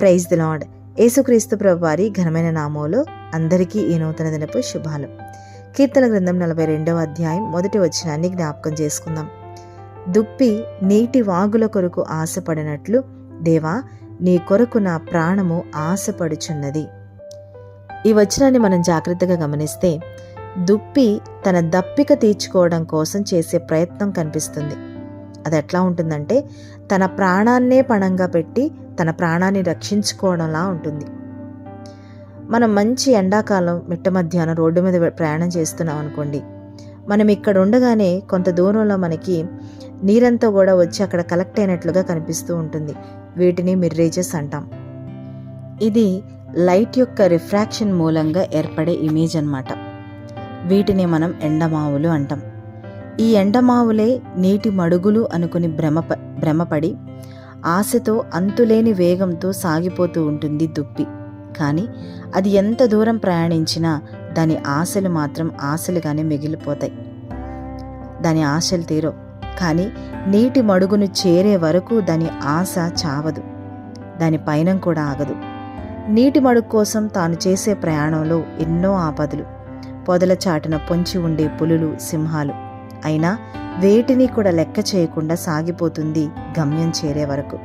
Praise the lord యేసుక్రీస్తు ప్రభు వారి ఘనమైన నామంలో అందరికీ ఈ నూతన దినపు శుభాలు. కీర్తన గ్రంథం నలభై రెండవ అధ్యాయం మొదటి వచనాన్ని జ్ఞాపకం చేసుకుందాం. దుప్పి నీటి వాగుల కొరకు ఆశపడినట్లు దేవా నీ కొరకు నా ప్రాణము ఆశపడుచున్నది. ఈ వచనాన్ని మనం జాగ్రత్తగా గమనిస్తే దుప్పి తన దప్పిక తీర్చుకోవడం కోసం చేసే ప్రయత్నం కనిపిస్తుంది. అది ఎట్లా ఉంటుందంటే తన ప్రాణాన్నే పణంగా పెట్టి తన ప్రాణాన్ని రక్షించుకోవడంలా ఉంటుంది. మనం మంచి ఎండాకాలం మిట్ట మధ్యాహ్నం రోడ్డు మీద ప్రయాణం చేస్తున్నాం అనుకోండి. మనం ఇక్కడ ఉండగానే కొంత దూరంలో మనకి నీరంతా కూడా వచ్చి అక్కడ కలెక్ట్ అయినట్లుగా కనిపిస్తూ ఉంటుంది. వీటిని మిర్రేజెస్ అంటాం. ఇది లైట్ యొక్క రిఫ్రాక్షన్ మూలంగా ఏర్పడే ఇమేజ్ అన్నమాట. వీటిని మనం ఎండమావులు అంటాం. ఈ ఎండమావులే నీటి మడుగులు అనుకుని భ్రమ భ్రమపడి ఆశతో అంతులేని వేగంతో సాగిపోతూ ఉంటుంది దుప్పి. కానీ అది ఎంత దూరం ప్రయాణించినా దాని ఆశలు మాత్రం ఆశలుగానే మిగిలిపోతాయి. దాని ఆశలు తీరో కానీ నీటి మడుగును చేరే వరకు దాని ఆశ చావదు. దాని పయనం కూడా ఆగదు. నీటి మడుగు కోసం తాను చేసే ప్రయాణంలో ఎన్నో ఆపదలు. పొదల చాటున పొంచి ఉండే పులులు సింహాలు అయినా వేటిని కూడా లెక్క చేయకుండా సాగిపోతుంది గమ్యం చేరే వరకు.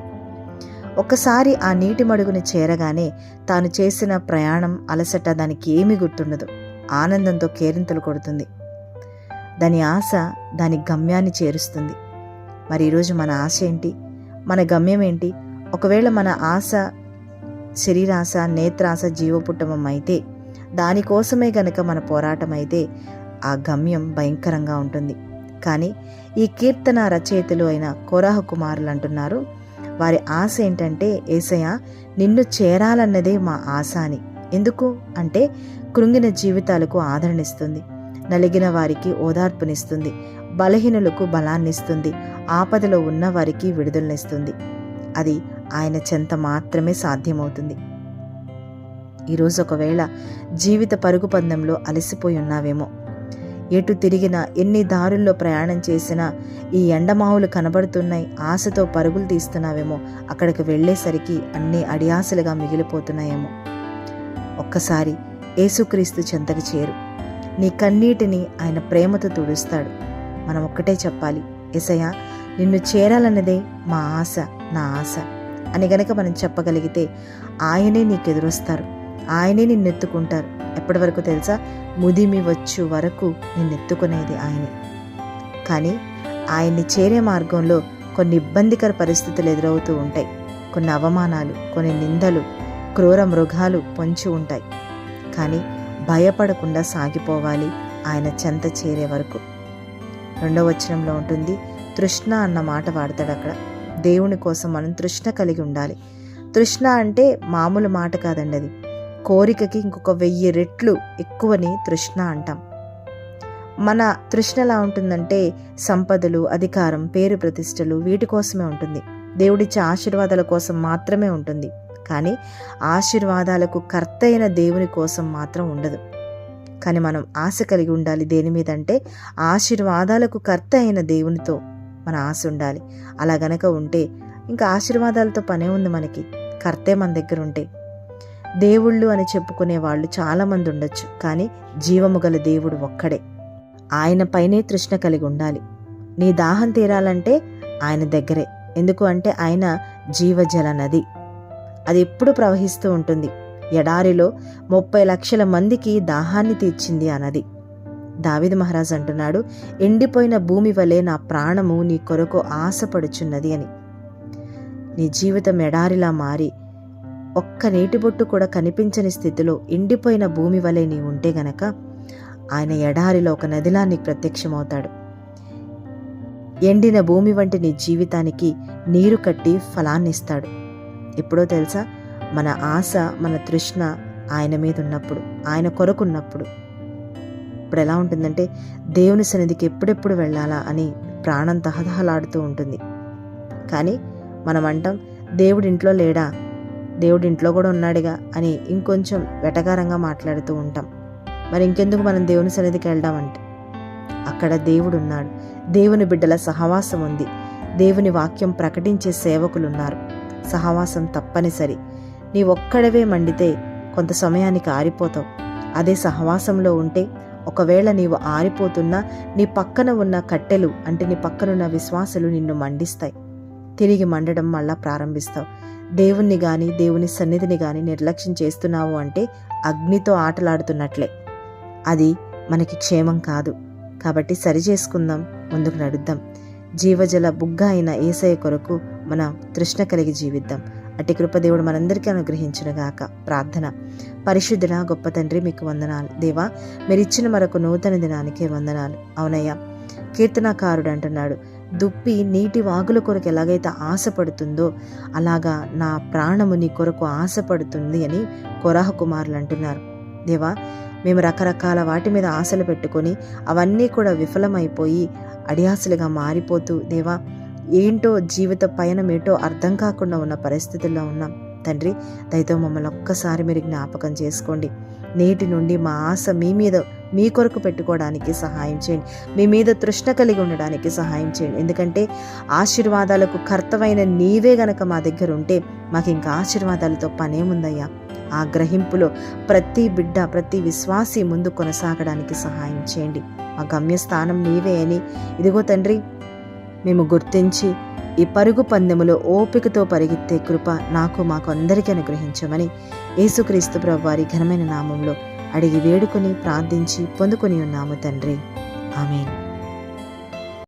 ఒక్కసారి ఆ నీటి మడుగుని చేరగానే తాను చేసిన ప్రయాణం అలసట దానికి ఏమీ గుర్తుండదు. ఆనందంతో కేరింతలు కొడుతుంది. దాని ఆశ దాని గమ్యాన్ని చేరుస్తుంది. మరి ఈరోజు మన ఆశ ఏంటి? మన గమ్యం ఏంటి? ఒకవేళ మన ఆశ శరీరాశ నేత్రాశ జీవపుట్టమం అయితే దానికోసమే గనక మన పోరాటం అయితే ఆ గమ్యం భయంకరంగా ఉంటుంది. కానీ ఈ కీర్తన రచయితలు అయిన కోరాహ కుమారులు అంటున్నారు వారి ఆశ ఏంటంటే ఏసయ్య నిన్ను చేరాలన్నదే మా ఆశ అని. ఎందుకు? అంటే కృంగిన జీవితాలకు ఆదరణిస్తుంది నలిగిన వారికి ఓదార్పునిస్తుంది. బలహీనులకు బలాన్నిస్తుంది. ఆపదలో ఉన్న వారికి విడుదలనిస్తుంది. అది ఆయన చెంత మాత్రమే సాధ్యమవుతుంది. ఈరోజు ఒకవేళ జీవిత పరుగు పందెంలో అలసిపోయి ఉన్నావేమో ఎటు తిరిగినా ఎన్ని దారుల్లో ప్రయాణం చేసినా ఈ ఎండమావులు కనబడుతున్నాయి. ఆశతో పరుగులు తీస్తున్నావేమో. అక్కడికి వెళ్ళేసరికి అన్నీ అడియాసలుగా మిగిలిపోతున్నాయేమో. ఒక్కసారి యేసుక్రీస్తు చెంతకు చేరు. నీ కన్నీటిని ఆయన ప్రేమతో తుడుస్తాడు. మనం ఒక్కటే చెప్పాలి. ఎసయ నిన్ను చేరాలన్నదే మా ఆశ నా ఆశ అని గనక మనం చెప్పగలిగితే ఆయనే నీకు ఎదురొస్తారు ఆయనే నిన్నెత్తుకుంటారు. ఎప్పటి వరకు తెలుసా? ముదిమి వచ్చు వరకు నిన్నెత్తుకునేది ఆయనే. కానీ ఆయన్ని చేరే మార్గంలో కొన్ని ఇబ్బందికర పరిస్థితులు ఎదురవుతూ ఉంటాయి. కొన్ని అవమానాలు కొన్ని నిందలు క్రూర మృగాలు పొంచి ఉంటాయి. కానీ భయపడకుండా సాగిపోవాలి ఆయన చెంత చేరే వరకు. రెండవ వచనంలో ఉంటుంది తృష్ణ అన్న మాట వాడతాడు అక్కడ. దేవుని కోసం మనం తృష్ణ కలిగి ఉండాలి. తృష్ణ అంటే మామూలు మాట కాదండి అది కోరికకి ఇంకొక వెయ్యి రెట్లు ఎక్కువని తృష్ణ అంటాం. మన తృష్ణ ఎలా ఉంటుందంటే సంపదలు అధికారం పేరు ప్రతిష్టలు వీటి కోసమే ఉంటుంది. దేవుడిచ్చే ఆశీర్వాదాల కోసం మాత్రమే ఉంటుంది. కానీ ఆశీర్వాదాలకు కర్త అయిన దేవుని కోసం మాత్రం ఉండదు. కానీ మనం ఆశ కలిగి ఉండాలి దేని మీద అంటే ఆశీర్వాదాలకు కర్త అయిన దేవునితో మన ఆశ ఉండాలి. అలా గనక ఉంటే ఇంకా ఆశీర్వాదాలతో పనే ఉంది మనకి. కర్తే మన దగ్గర ఉంటే. దేవుళ్ళు అని చెప్పుకునే వాళ్ళు చాలామంది ఉండొచ్చు కానీ జీవము గల దేవుడు ఒక్కడే. ఆయన పైనే తృష్ణ కలిగి ఉండాలి. నీ దాహం తీరాలంటే ఆయన దగ్గరే. ఎందుకు అంటే ఆయన జీవజల నది. అది ఎప్పుడు ప్రవహిస్తూ ఉంటుంది. ఎడారిలో ముప్పై లక్షల మందికి దాహాన్ని తీర్చింది ఆ నది. దావిద మహారాజ్ అంటున్నాడు ఎండిపోయిన భూమి వలె నా ప్రాణము నీ కొరకు ఆశపడుచున్నది అని. నీ జీవితం ఎడారిలా మారి ఒక్క నీటి బొట్టు కూడా కనిపించని స్థితిలో ఎండిపోయిన భూమి వలె నీ ఉంటే గనక ఆయన ఎడారిలో ఒక నదిలా నీకు ప్రత్యక్షమవుతాడు. ఎండిన భూమి వంటి నీ జీవితానికి నీరు కట్టి ఫలాన్నిస్తాడు. ఎప్పుడో తెలుసా? మన ఆశ మన తృష్ణ ఆయన మీద ఉన్నప్పుడు ఆయన కొరకున్నప్పుడు. ఇప్పుడు ఎలా ఉంటుందంటే దేవుని సన్నిధికి ఎప్పుడెప్పుడు వెళ్ళాలా అని ప్రాణం తహతహలాడుతూ ఉంటుంది. కానీ మనం అంటాం దేవుడి ఇంట్లో లేడా? దేవుడి ఇంట్లో కూడా ఉన్నాడుగా అని ఇంకొంచెం వెటకారంగా మాట్లాడుతూ ఉంటాం. మరి ఇంకెందుకు మనం దేవుని సన్నిధికి వెళ్దామంటే? అక్కడ దేవుడు ఉన్నాడు దేవుని బిడ్డల సహవాసం ఉంది. దేవుని వాక్యం ప్రకటించే సేవకులు ఉన్నారు సహవాసం తప్పనిసరి. నీ ఒక్కడవే మండితే కొంత సమయానికి ఆరిపోతావు. అదే సహవాసంలో ఉంటే ఒకవేళ నీవు ఆరిపోతున్నా నీ పక్కన ఉన్న కట్టెలు అంటే నీ పక్కనున్న విశ్వాసులు నిన్ను మండిస్తాయి. తిరిగి మండడం మళ్ళా ప్రారంభిస్తావు. దేవుణ్ణి కానీ దేవుని సన్నిధిని కానీ నిర్లక్ష్యం చేస్తున్నావు అంటే అగ్నితో ఆటలాడుతున్నట్లే. అది మనకి క్షేమం కాదు. కాబట్టి సరి చేసుకుందాం ముందుకు నడుద్దాం. జీవజల బుగ్గ అయిన ఏసయ్య కొరకు మనం తృష్ణ కలిగి జీవిద్దాం. అట్టి కృపదేవుడు మనందరికీ అనుగ్రహించునుగాక. ప్రార్థన. పరిశుద్ధుడా గొప్ప తండ్రి మీకు వందనాలు. దేవా మీరిచ్చిన మరొక నూతన దినానికే వందనాలు. అవునయ్యా కీర్తనాకారుడు అంటున్నాడు. దుప్పి నీటి వాగుల కొరకు ఎలాగైతే ఆశపడుతుందో అలాగా నా ప్రాణము నీ కొరకు ఆశపడుతుంది అని కొరహ కుమారులు అంటున్నారు. దేవా మేము రకరకాల వాటి మీద ఆశలు పెట్టుకొని అవన్నీ కూడా విఫలమైపోయి అడియాసలుగా మారిపోతూ దేవా ఏంటో జీవిత పయనం ఏంటో అర్థం కాకుండా ఉన్న పరిస్థితుల్లో ఉన్నాం. తండ్రి దయతో మమ్మల్ని ఒక్కసారి మీరు జ్ఞాపకం చేసుకోండి. నేటి నుండి మా ఆశ మీ మీద మీ కొరకు పెట్టుకోవడానికి సహాయం చేయండి. మీ మీద తృష్ణ కలిగి ఉండడానికి సహాయం చేయండి. ఎందుకంటే ఆశీర్వాదాలకు కర్తవైన నీవే గనక మా దగ్గర ఉంటే మాకు ఇంకా ఆశీర్వాదాలతో పనేముందయ్యా ఆ గ్రహింపులో ప్రతి బిడ్డ ప్రతి విశ్వాసి ముందు కొనసాగడానికి సహాయం చేయండి. మా గమ్యస్థానం నీవే అని ఇదిగో తండ్రి మేము గుర్తించి ఈ పరుగు పందెములో ఓపికతో పరిగెత్తే కృప నాకు మాకు అందరికీ అనుగ్రహించమని యేసుక్రీస్తు ప్రభు వారి ఘనమైన నామంలో అడిగి వేడుకొని ప్రార్థించి పొందుకొని ఉన్నాము తండ్రి. ఆమెను.